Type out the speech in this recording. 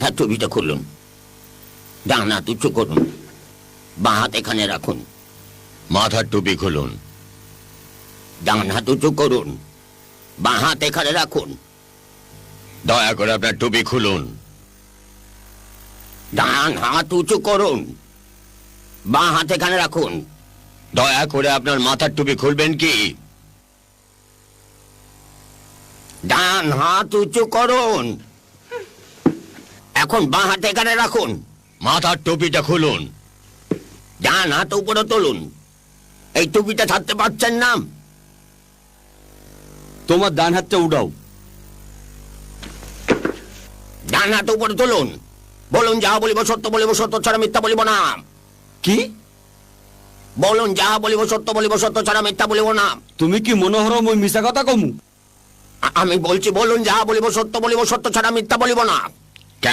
মাথার টুপিটা খুলুন। ডান উঁচু করুন। বাঁ হাত এখানে রাখুন। মাথার টুপি খুলুন। ডান হাত উঁচু করুন। বাঁ হাত এখানে রাখুন। দয়া করে আপনার টুপি খুলুন। ডান হাত উঁচু করুন। বাঁ হাত এখানে রাখুন। দয়া করে আপনার মাথার টুপি খুলবেন কি? ডান হাত উঁচু করুন। এখন বাঁ হাত এখানে রাখুন। মাথার টুপিটা খুলুন। ডান হাত উপরে তুলুন। এই টুপিটা ছাড়তে পারছেন না। তোমার ডান হাতটা উঠাও। ডান হাত উপরে তুলুন। বলুন যা বলিব সত্য বলিব সত্য ছাড়া মিথ্যা বলিব না। কি? বলুন যা বলিব সত্য বলিব সত্য ছাড়া মিথ্যা বলিব না। তুমি কি মনোহর মই মিছা কথা কমু? আমি বলছি বলুন যা বলিব সত্য বলিব সত্য ছাড়া মিথ্যা বলিব না।